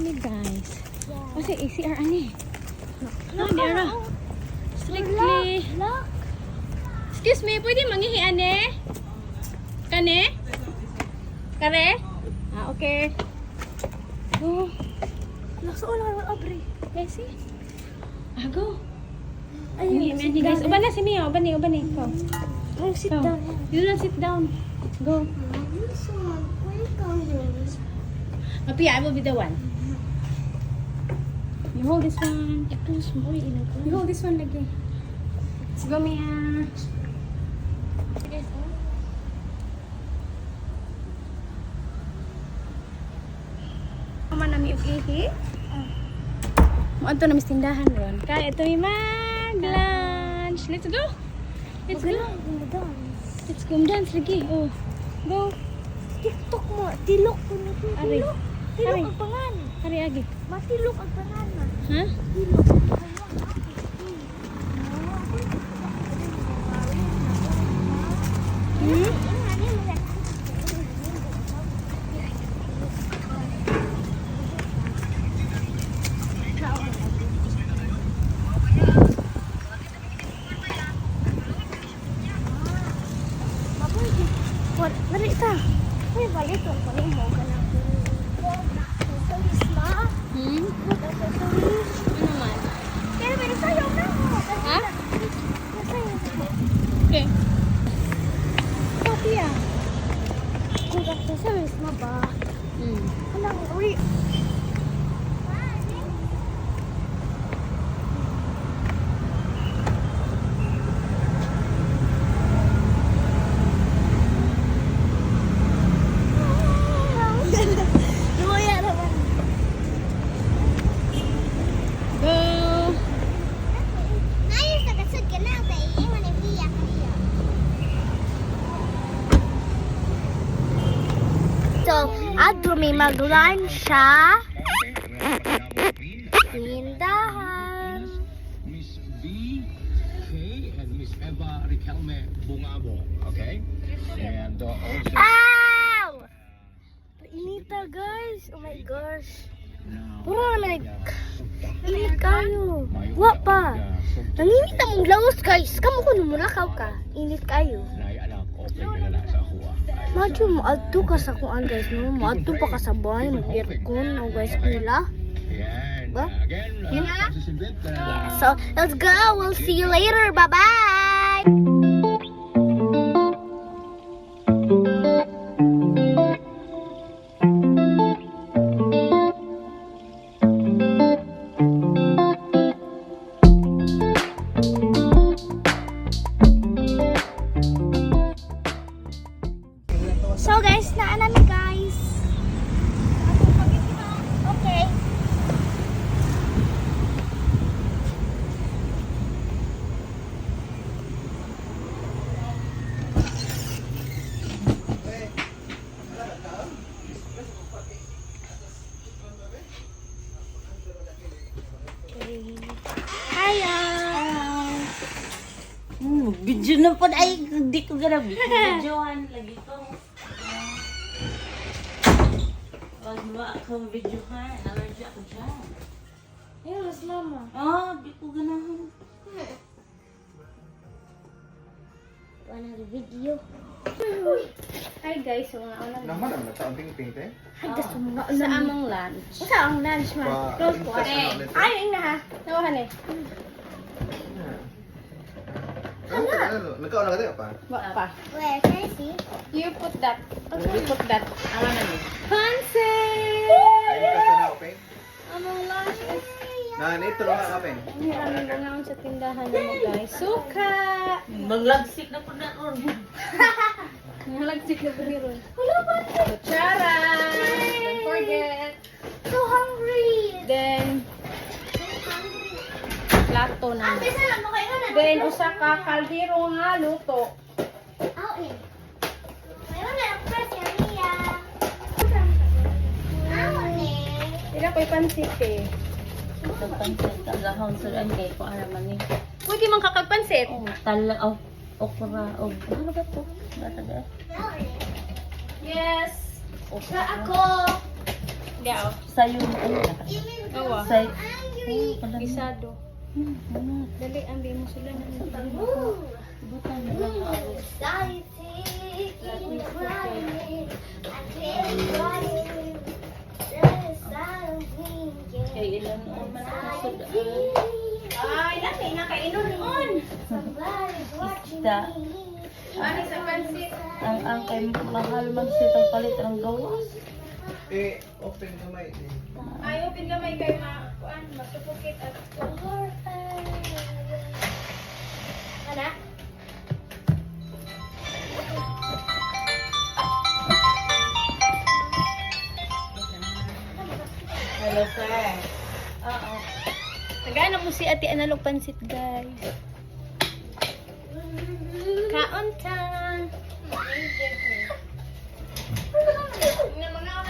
ni guys. Kasi ACR ani. Ah, di ara. Strictly. Lock. Excuse me, pwede mangihi ane? Kane? Kare? Ah, okay. Go. Sa ulo ng abri. Guys, see? Ah, go. Ayun, Mangihi, sit guys. Uban na si Mia, uban ni, uban ni. Go. Ay, sit Go. down. You lang sit down. Go. Mapia, I will be the one. You hold this one. You hold this one lagi. Let's go, Mia. Mama nami og ihi. Mo adto na mis tindahan ron. Kaya ito may mag-lunch. Let's go. Let's go. Let's go dance lagi. Oh. Go. TikTok mo, tilok na. Ari. Tilok. Tilok ang pangan. Hari agi. Matilok ang pangan. Ha? Tilok ang pangan. Hmm? Wala, balik ta. Uy, balik ang paling mo ka na. Sasalis na. Hmm? Sasalis. Ano man? Kaya may sayaw na mo. Ha? Nasayaw na. Okay. Sophia. Kung sasalis na ba? Hmm. Alam, uy. Lumaya naman. Go. Ayos na kasod ka na kay iwan ang biya kayo. So, adto may mag-lunch siya. Tindahan. Miss B, K, and Miss Eva Riquelme Bungabo. Okay? And uh, also. Ow! Inita guys. Oh my gosh. Puro naman nag... Init kayo. Wa pa. Nanginit na mong laos guys. Kamu ko numulakaw ka. Init kayo. Madyo mo adto ka sa kuan guys no. Maadto pa ka sa bahay mag aircon no guys pila. Ba? Susundin ka. So, let's go. We'll see you later. Bye-bye. Video na po ay hindi ko grabe. Videohan lagi ko. Wag mo akong videohan. Allergy ako dyan. Yes, mama. Ah, di ko ganahan. Wanna video? Hi guys, so nga unang Naman ang nataang ping-ping te. Ay, gusto mo nga. sa among lunch. Sa ang lunch man. Close po. Ay, Ay, ing na ha. Nawahan eh. Ano ka na? Nagkaon na ka tayo pa? Wa pa. Where can I see? You put that. You put that. Ano na ni? Pansy! Ay, ka sa na-open? Among lunch is Na, nito lang na-open. Ang hirami lang sa tindahan mo guys. Suka! Maglagsik na po na ron. Nalagsik na ba ron? Kutsara! Don't forget. So hungry. Then, plato na. Bisa lang mo kayo na. Then, usa ka kaldero nga luto. Ila ko'y pansit eh. Pagpansin ka gahon sa ang kay ko ara man ni. Pwede man kakagpansit. Oh, tala oh, okra oh. Ano ba to? Bata ba? Yes. Sa ako. Daw. Sa'yo yung ano. Awa. Sa'yo. Angry. Dali, ambi mo sila na Ooh. Butan na lang ako. Kay ilan noon man ako sudaan. Ay, dati, nakainom on. Somebody's watching Isda. Ano sa pansit? Ang ang kay mahal man sitang palit ng gawas. Eh, open kamay. Ay, open gamay kay ma... Kuan, masupukit at... Ano? Hello, sir. Oo. Nagana mo si Ate Analog Pansit, guys. Kaon ta. Nga mga kata,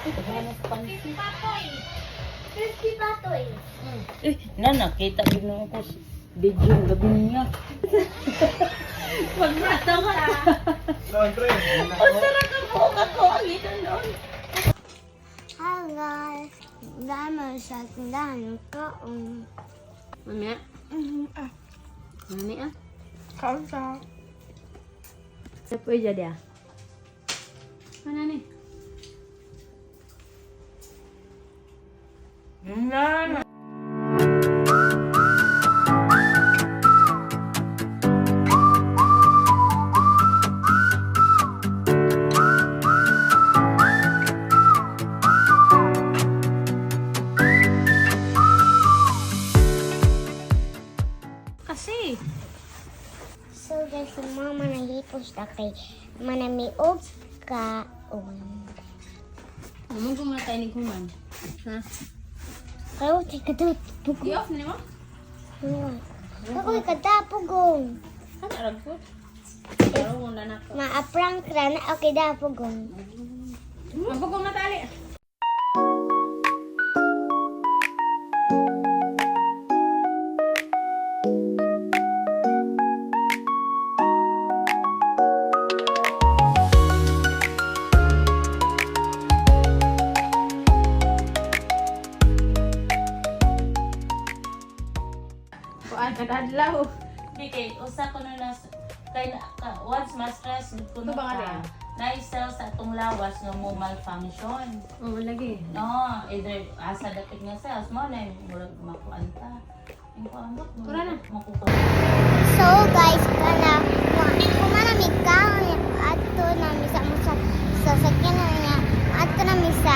Patoy. Crispy patoy. Eh, na nakita din ako sa video ng gabi niya. Wag na pre. Ang sarap ng buhok ako. Ang ito noon. Hi guys. Dama sa tindahan ng kaon. Mamaya. Mamaya. Kaon sa. Sa po jadi ah. Mana ni? Na. Kasi. So guys, si mama nahipos na kay manamiog kaon. Naman ko muna tayo ni Kuman. Ha? Kayo, tay kadapog. Di-off na ni mo? Ako kadapogong. Ano arag po? Pero muna na ko. Ma-prank ra na okay dapogong. Mabugong na tali. Kuan kadadlaw. Di kay usa ko na nas kay na- ka, once ma-stress ko Ito na ba nga ka. rin? Na-sell sa atong lawas nga mo malfunction. Oh, lagi. No, either asa dapat nga sales mo na murag makuanta. Yung kuambot mo. Tara na. Makukuha. So guys, kana kung manamig kaon ato nami sa mo sa sa sakyanan niya. Ato nami sa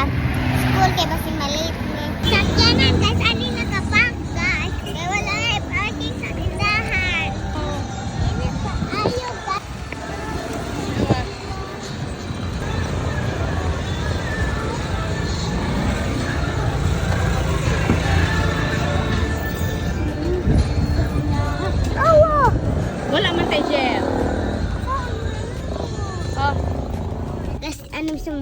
school kay basi maliit ni. Sakyanan guys,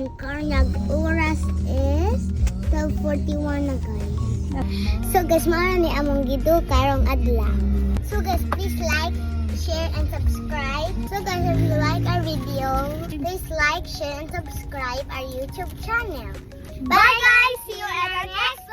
mukha niya? Oras is 12.41 na guys. So guys, mara ni among gido karong adlaw. So guys, please like, share, and subscribe. So guys, if you like our video, please like, share, and subscribe our YouTube channel. Bye guys! See you at our next